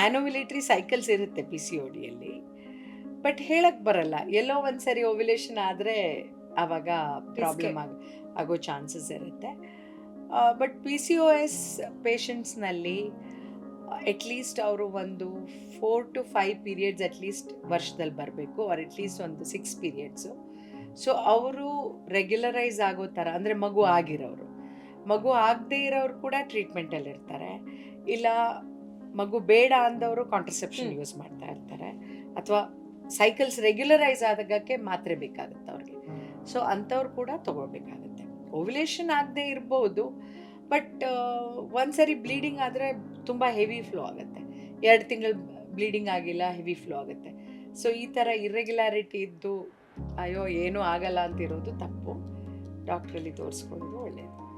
ಆ್ಯನೋವಿಲೇಟ್ರಿ cycles ಇರುತ್ತೆ P C O ಡಿಯಲ್ಲಿ but ಹೇಳಕ್ಕೆ ಬರಲ್ಲ. ಎಲ್ಲೋ ಒಂದು ಸರಿ ಓವ್ಯುಲೇಷನ್ ಆದರೆ ಆವಾಗ ಪ್ರಾಬ್ಲಮ್ ಆಗ ಆಗೋ ಚಾನ್ಸಸ್ ಇರುತ್ತೆ. But P C O S ಪೇಷಂಟ್ಸ್ನಲ್ಲಿ at least ಅವರು ಒಂದು four to five periods at least ವರ್ಷದಲ್ಲಿ ಬರಬೇಕು ಆರ್ ಅಟ್ಲೀಸ್ಟ್ ಒಂದು ಸಿಕ್ಸ್ ಪೀರಿಯಡ್ಸು ಸೊ ಅವರು ರೆಗ್ಯುಲರೈಸ್ ಆಗೋ ಥರ ಅಂದರೆ ಮಗು ಆಗಿರೋರು. ಮಗು ಆಗದೇ ಇರೋರು ಕೂಡ ಟ್ರೀಟ್ಮೆಂಟಲ್ಲಿ ಇರ್ತಾರೆ ಇಲ್ಲ ಮಗು ಬೇಡ ಅಂದವರು ಕಾಂಟ್ರಸೆಪ್ಷನ್ ಯೂಸ್ ಮಾಡ್ತಾ ಇರ್ತಾರೆ. ಅಥವಾ ಸೈಕಲ್ಸ್ ರೆಗ್ಯುಲರೈಸ್ ಆದಾಗಕ್ಕೆ ಮಾತ್ರೆ ಬೇಕಾಗುತ್ತೆ ಅವ್ರಿಗೆ. ಸೊ ಅಂಥವ್ರು ಕೂಡ ತಗೊಳ್ಬೇಕಾಗತ್ತೆ. ಓವ್ಯುಲೇಷನ್ ಆಗದೆ ಇರ್ಬೋದು ಬಟ್ ಒಂದ್ಸರಿ ಬ್ಲೀಡಿಂಗ್ ಆದರೆ ತುಂಬ ಹೆವಿ ಫ್ಲೋ ಆಗುತ್ತೆ. ಎರಡು ತಿಂಗಳು ಬ್ಲೀಡಿಂಗ್ ಆಗಿಲ್ಲ ಹೆವಿ ಫ್ಲೋ ಆಗುತ್ತೆ. ಸೊ ಈ ಥರ ಇರ್ರೆಗ್ಯುಲಾರಿಟಿ ಇದ್ದು ಅಯ್ಯೋ ಏನೂ ಆಗಲ್ಲ ಅಂತಿರೋದು ತಪ್ಪು. ಡಾಕ್ಟ್ರಲ್ಲಿ ತೋರಿಸ್ಕೊಳ್ಳೋದು ಒಳ್ಳೆಯದು